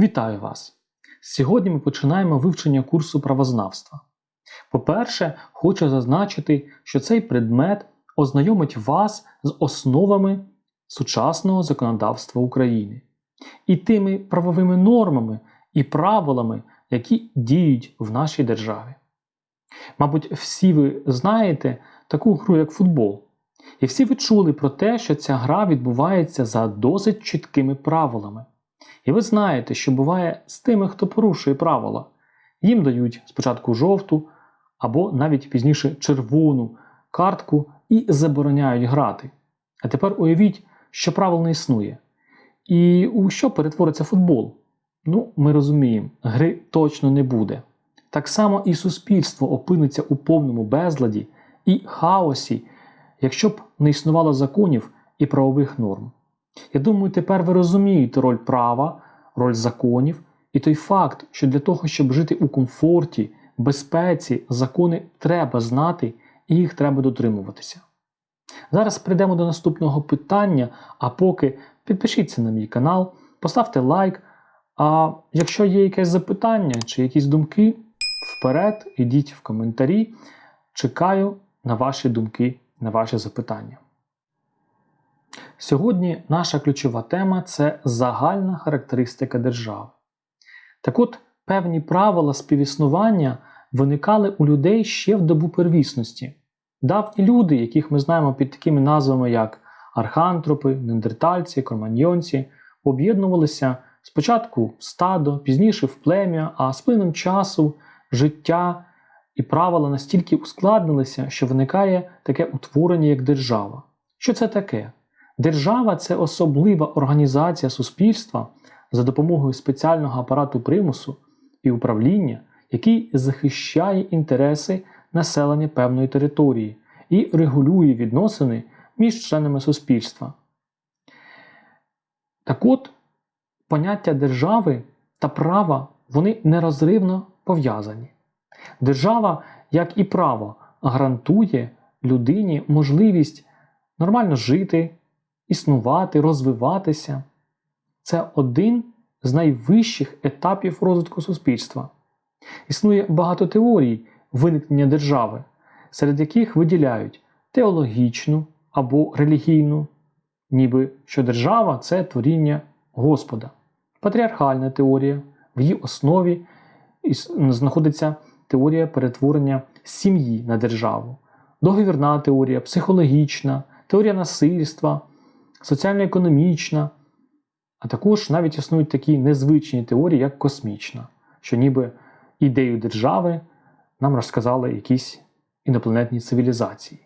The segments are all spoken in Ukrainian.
Вітаю вас! Сьогодні ми починаємо вивчення курсу правознавства. По-перше, хочу зазначити, що цей предмет ознайомить вас з основами сучасного законодавства України і тими правовими нормами і правилами, які діють в нашій державі. Мабуть, всі ви знаєте таку гру, як футбол. І всі ви чули про те, що ця гра відбувається за досить чіткими правилами. І ви знаєте, що буває з тими, хто порушує правила. Їм дають спочатку жовту або навіть пізніше червону картку і забороняють грати. А тепер уявіть, що правил не існує. І у що перетвориться футбол? Ну, ми розуміємо, гри точно не буде. Так само і суспільство опиниться у повному безладі і хаосі, якщо б не існувало законів і правових норм. Я думаю, тепер ви розумієте роль права, роль законів і той факт, що для того, щоб жити у комфорті, безпеці, закони треба знати і їх треба дотримуватися. Зараз прийдемо до наступного питання, а поки підпишіться на мій канал, поставте лайк. А якщо є якесь запитання чи якісь думки, вперед, ідіть в коментарі. Чекаю на ваші думки, на ваші запитання. Сьогодні наша ключова тема це загальна характеристика держави. Так от, певні правила співіснування виникали у людей ще в добу первісності. Давні люди, яких ми знаємо під такими назвами, як архантропи, нендертальці, кроманьйонці, об'єднувалися спочатку в стадо, пізніше в плем'я, а з плином часу життя і правила настільки ускладнилися, що виникає таке утворення, як держава. Що це таке? Держава це особлива організація суспільства за допомогою спеціального апарату примусу і управління, який захищає інтереси населення певної території і регулює відносини між членами суспільства. Так от, поняття держави та права вони нерозривно пов'язані. Держава, як і право, гарантує людині можливість нормально жити існувати, розвиватися. Це один з найвищих етапів розвитку суспільства. Існує багато теорій виникнення держави, серед яких виділяють теологічну або релігійну, ніби що держава це творіння Господа, патріархальна теорія, в її основі знаходиться теорія перетворення сім'ї на державу, договірна теорія, психологічна, теорія насильства соціально-економічна, а також навіть існують такі незвичні теорії, як космічна, що ніби ідею держави нам розказали якісь інопланетні цивілізації.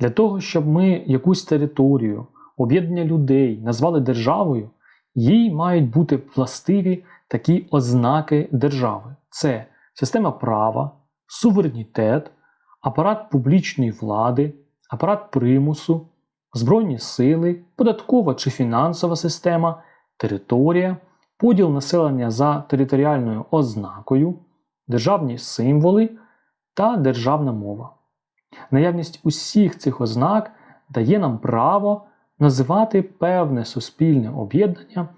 Для того, щоб ми якусь територію, об'єднання людей назвали державою, їй мають бути властиві такі ознаки держави: це система права, суверенітет, апарат публічної влади, апарат примусу, Збройні сили, податкова чи фінансова система, територія, поділ населення за територіальною ознакою, державні символи та державна мова. Наявність усіх цих ознак дає нам право називати певне суспільне об'єднання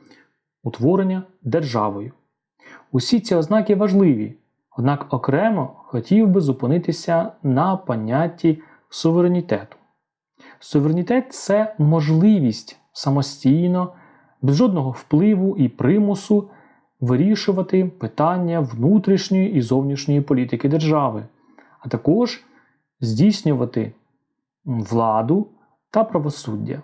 утворення державою. Усі ці ознаки важливі, однак окремо хотів би зупинитися на понятті суверенітету. Суверенітет це можливість самостійно, без жодного впливу і примусу вирішувати питання внутрішньої і зовнішньої політики держави, а також здійснювати владу та правосуддя.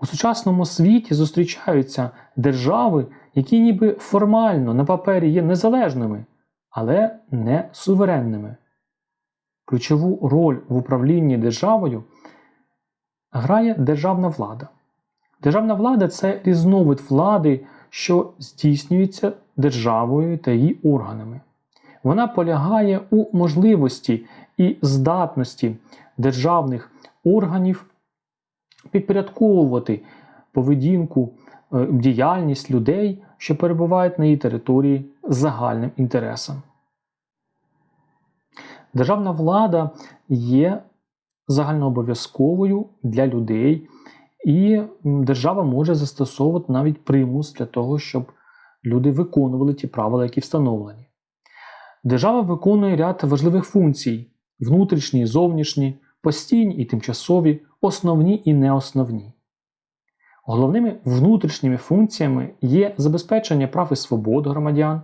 У сучасному світі зустрічаються держави, які ніби формально на папері є незалежними, але не суверенними. Ключову роль в управлінні державою грає державна влада. Державна влада це різновид влади, що здійснюється державою та її органами. Вона полягає у можливості і здатності державних органів підпорядковувати поведінку, е, діяльність людей, що перебувають на її території загальним інтересом. Державна влада є загальнообов'язковою для людей і держава може застосовувати навіть примус для того, щоб люди виконували ті правила, які встановлені. Держава виконує ряд важливих функцій: внутрішні, зовнішні, постійні і тимчасові, основні і неосновні. Головними внутрішніми функціями є забезпечення прав і свобод громадян,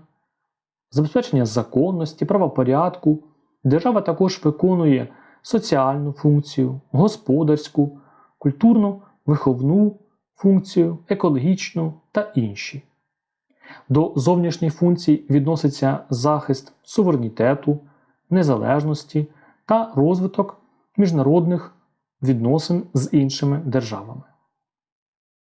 забезпечення законності, правопорядку. Держава також виконує соціальну функцію, господарську, культурну, виховну функцію, екологічну та інші. До зовнішніх функцій відноситься захист суверенітету, незалежності та розвиток міжнародних відносин з іншими державами.